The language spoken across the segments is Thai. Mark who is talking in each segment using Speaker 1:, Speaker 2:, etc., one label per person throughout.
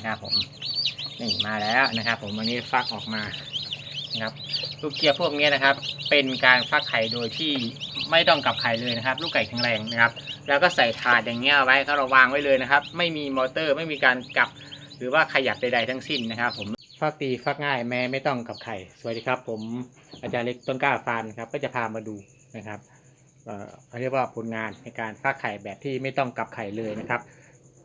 Speaker 1: นะครับผมนี่มาแล้วนะครับ ผมวันนี้ฟักออกมานะครับลูกเกียร์พวกนี้นะครับ เป็นการฟักไข่โดยที่ไม่ต้องกลับไข่เลยนะครับ ลูกไก่แข็งแรงนะครับ แล้วก็ใส่ถาดอย่างเงี้ยไว้เขาเราวางไว้เลยนะครับ ไม่มีมอเตอร์ไม่มีการกลับ หรือว่าขยับใดๆทั้งสิ้นนะครับ ผมฟักตีฟักง่ายแม้ไม่ต้องกับไข่สวัสดีครับ ผมอาจารย์เล็กต้นกล้าฟาร์มนครับก็จะพามาดูนะครับเอ่อเขาเรียกว่าผลงานในการฟักไข่แบบที่ไม่ต้องกับไข่เลยนะครับ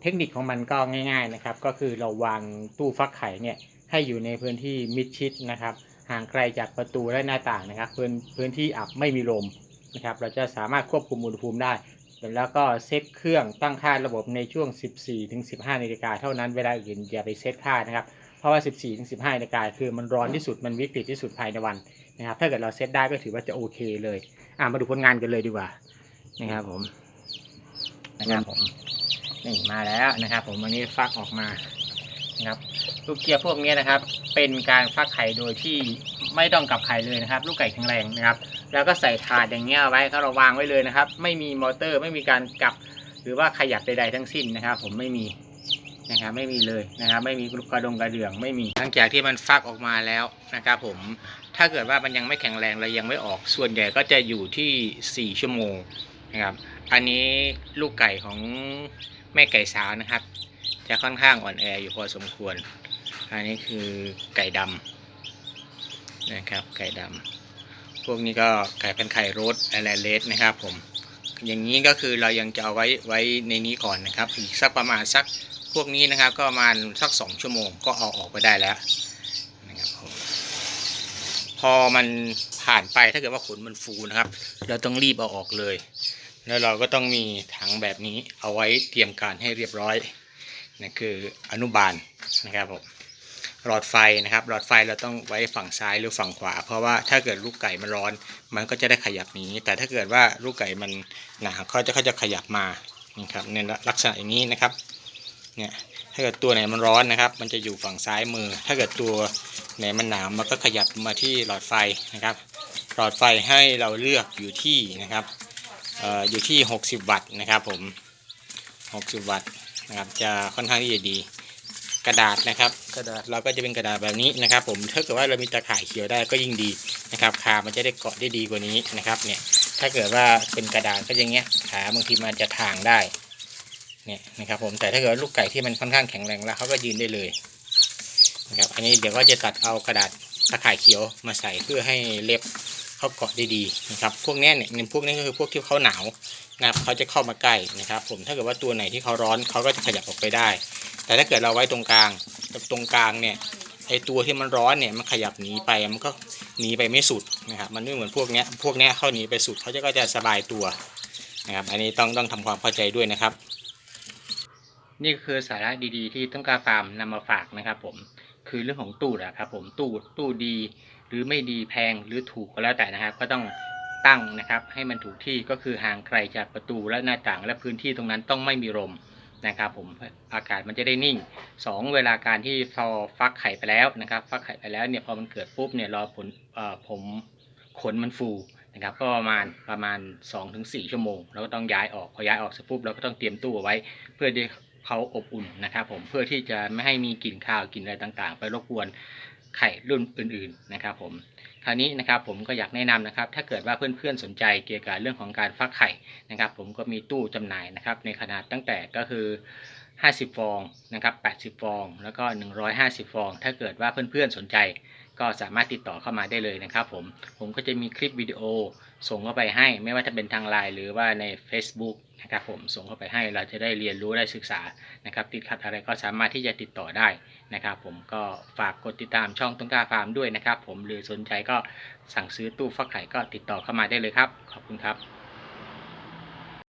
Speaker 1: เทคนิคของมันก็ง่าย ๆนะครับ ก็คือเราวางตู้ฟักไข่เนี่ยให้อยู่ในพื้นที่มิดชิดนะครับ ห่างไกลจากประตูและหน้าต่างนะครับ พื้นพื้นที่อับไม่มีลมนะครับ เราจะสามารถควบคุมอุณหภูมิได้แล้วก็เซตเครื่องตั้งค่าระบบในช่วง 14ถึง15นาฬิกาเท่านั้นเวลาอื่นอย่าไปเซตค่านะครับเพราะว่า 14ถึง15นาฬิกาคือมันร้อนที่สุดมันวิกฤตที่สุดภายในวันนะครับถ้าเกิดเราเซตได้ก็ถือว่าจะโอเคเลยอ่ามาดูผลงานกันเลยดีกว่านะครับผมนะครับผม นี่มาแล้วนะครับ ผมวันนี้ฟักออกมานะครับลูกเกียร์พวกนี้นะครับ เป็นการฟักไข่โดยที่ไม่ต้องกลับไข่เลยนะครับ ลูกไก่แข็งแรงนะครับ แล้วก็ใส่ถาดอย่างเงี้ยไว้เขาเราวางไว้เลยนะครับ ไม่มีมอเตอร์ไม่มีการกลับ หรือว่าขยับใดๆทั้งสิ้นนะครับ ผมไม่มีนะครับไม่มีเลยนะครับ ไม่มีกระดงกระเดื่องไม่มีหลังจากที่มันฟักออกมาแล้วนะครับผมถ้าเกิดว่ามันยังไม่แข็งแรงและยังไม่ออกส่วนใหญ่ก็จะอยู่ที่ 4 ชั่วโมงนะครับ อันนี้ลูกไก่ของ แม่ไก่สาวนะครับ จะค่อนข้างอ่อนแออยู่พอสมควร อันนี้คือไก่ดำนะครับ ไก่ดำพวกนี้ก็ไก่เป็นไข่โรสแอลเลสนะครับผม อย่างนี้ก็คือเรายังจะเอาไว้ไว้ในนี้ก่อนนะครับ อีกสักประมาณสักพวกนี้นะครับ ก็ประมาณสักสองชั่วโมงก็เอาออกไปได้แล้วนะครับผมพอมันผ่านไปถ้าเกิดว่าขนมันฟูนะครับ เราต้องรีบเอาออกเลย แล้วเราก็ต้องมีถังแบบนี้เอาไว้เตรียมการให้เรียบร้อยนั่คืออนุบาลนะครับผมหลอดไฟนะครับ หลอดไฟเราต้องไว้ฝั่งซ้ายหรือฝั่งขวา เพราะว่าถ้าเกิดลูกไก่มันร้อน มันก็จะได้ขยับหนีแต่ถ้าเกิดว่าลูกไก่มันหนาเขาจะเขาจะขยับมานี่ครับในลักษณะอย่างนี้นะครับเนี่ยถ้าเกิดตัวไหนมันร้อนนะครับ มันจะอยู่ฝั่งซ้ายมือ ถ้าเกิดตัวไหนมันหนาวมันก็ขยับมาที่หลอดไฟนะครับ หลอดไฟให้เราเลือกอยู่ที่นะครับ อ่ออยู่ที่ 60 วัตต์นะครับผม 60 วัตต์นะครับจะค่อนข้างที่จะดี กระดาษนะครับ กระดาษเราก็จะเป็นกระดาษแบบนี้นะครับ ผมถ้าเกิดว่าเรามีตะข่ายเขียวได้ก็ยิ่งดีนะครับขามันจะได้เกาะได้ดีกว่านี้นะครับเนี่ยถ้าเกิดว่าเป็นกระดาษก็อย่างเงี้ยขาบางทีมันจะทางได้เนี่ยนะครับผมแต่ถ้าเกิดว่าลูกไก่ที่มันค่อนข้างแข็งแรงแล้วเขาก็ยืนได้เลยนะครับอันนี้เดี๋ยวก็จะตัดเอากระดาษตะข่ายเขียวมาใส่เพื่อให้เล็บ เขาเกาะได้ดีนะครับ พวกนี้เนี่ยในพวกนี้ก็คือพวกที่เขาหนาวนะครับเขาจะเข้ามาใกล้นะครับ ผมถ้าเกิดว่าตัวไหนที่เขาร้อนเขาก็จะขยับออกไปได้ แต่ถ้าเกิดเราไว้ตรงกลางตรงกลางเนี่ยไอตัวที่มันร้อนเนี่ยมันขยับหนีไปมันก็หนีไปไม่สุดนะครับ มันไม่เหมือนพวกเนี้ยพวกเนี้ยเข้าหนีไปสุดเขาจะก็จะสบายตัวนะครับ อันนี้ต้องต้องทำความเข้าใจด้วยนะครับ นี่คือสาระดีๆ ที่ต้องการฟาร์มนำมาฝากนะครับ ผมคือเรื่องของตู้นะครับ ผมตู้ตู้ดี หรือไม่ดีแพงหรือถูกก็แล้วแต่นะครับ ก็ต้องตั้งนะครับ ให้มันถูกที่ก็คือห่างไกลจากประตูและหน้าต่าง และพื้นที่ตรงนั้นต้องไม่มีลมนะครับผมอากาศมันจะได้นิ่ง 2 เวลาการที่พอฟักไข่ไปแล้วนะครับ ฟักไข่ไปแล้วเนี่ยพอมันเกิดปุ๊บเนี่ยรอผลอผมขนมันฟูนะครับก็ประมาณประมาณ 2-4 ชั่วโมง แล้วก็ต้องย้ายออกพอย้ายออกเสร็จปุ๊บเราก็ต้องเตรียมตู้เอาไว้ เพื่อที่เขาอบอุ่นนะครับผมเพื่อที่จะไม่ให้มีกลิ่นข้าวกลิ่นอะไรต่างๆ ไปรบกวน ไข่รุ่นอื่นๆนะครับผมคราวนี้นะครับผมก็อยากแนะนำนะครับถ้าเกิดว่าเพื่อนๆสนใจเกี่ยวกับเรื่องของการฟักไข่นะครับ ผมก็มีตู้จำหน่ายนะครับในขนาดตั้งแต่ก็คือ 50 ฟองนะครับ80 ฟอง แล้วก็ 150 ฟอง ถ้าเกิดว่าเพื่อนๆสนใจ ก็สามารถติดต่อเข้ามาได้เลยนะครับผม ผมก็จะมีคลิปวิดีโอส่งเข้าไปให้ ไม่ว่าจะเป็นทางไลน์หรือว่าใน Facebook นะครับผมส่งเข้าไปให้เราจะได้เรียนรู้ได้ศึกษานะครับ ติดขัดอะไรก็สามารถที่จะติดต่อได้นะครับผมก็ฝากกดติดตามช่องต้นกล้าฟาร์มด้วยนะครับผมหรือสนใจก็สั่งซื้อตู้ฟักไข่ก็ติดต่อเข้ามาได้เลยครับ ขอบคุณครับ